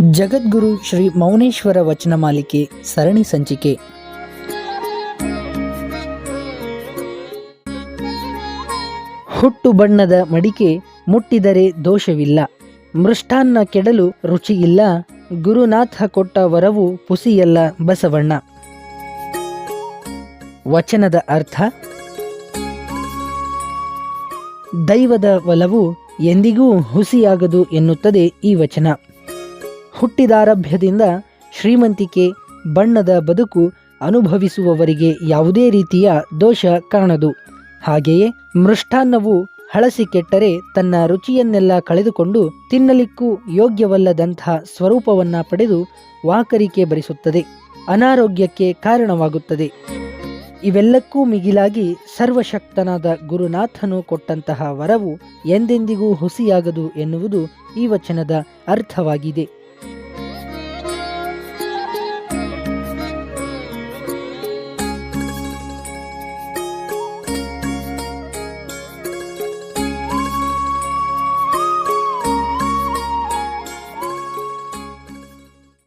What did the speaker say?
ಜಗದ್ಗುರು ಶ್ರೀ ಮೌನೇಶ್ವರ ವಚನ ಮಾಲಿಕೆ ಸರಣಿ ಸಂಚಿಕೆ. ಹುಟ್ಟು ಬಣ್ಣದ ಮಡಿಕೆ ಮುಟ್ಟಿದರೆ ದೋಷವಿಲ್ಲ. ಮೃಷ್ಟಾನ್ನ ಕೆಡಲು ರುಚಿಯಿಲ್ಲ. ಗುರುನಾಥ ಕೊಟ್ಟ ವರವು ಪುಸಿಯಲ್ಲ ಬಸವಣ್ಣ. ವಚನದ ಅರ್ಥ, ದೈವದ ಒಲವು ಎಂದಿಗೂ ಹುಸಿಯಾಗದು ಎನ್ನುತ್ತದೆ ಈ ವಚನ. ಹುಟ್ಟಿದಾರಭ್ಯದಿಂದ ಶ್ರೀಮಂತಿಕೆ ಬಣ್ಣದ ಬದುಕು ಅನುಭವಿಸುವವರಿಗೆ ಯಾವುದೇ ರೀತಿಯ ದೋಷ ಕಾಣದು. ಹಾಗೆಯೇ ಮೃಷ್ಟಾನ್ನವು ಹಳಸಿ ಕೆಟ್ಟರೆ ತನ್ನ ರುಚಿಯನ್ನೆಲ್ಲ ಕಳೆದುಕೊಂಡು ತಿನ್ನಲಿಕ್ಕೂ ಯೋಗ್ಯವಲ್ಲದಂಥ ಸ್ವರೂಪವನ್ನ ಪಡೆದು ವಾಕರಿಕೆ ಬರಿಸುತ್ತದೆ ಅನಾರೋಗ್ಯಕ್ಕೆ ಕಾರಣವಾಗುತ್ತದೆ. ಇವೆಲ್ಲಕ್ಕೂ ಮಿಗಿಲಾಗಿ ಸರ್ವಶಕ್ತನಾದ ಗುರುನಾಥನು ಕೊಟ್ಟಂತಹ ವರವು ಎಂದೆಂದಿಗೂ ಹುಸಿಯಾಗದು ಎನ್ನುವುದು ಈ ವಚನದ ಅರ್ಥವಾಗಿದೆ.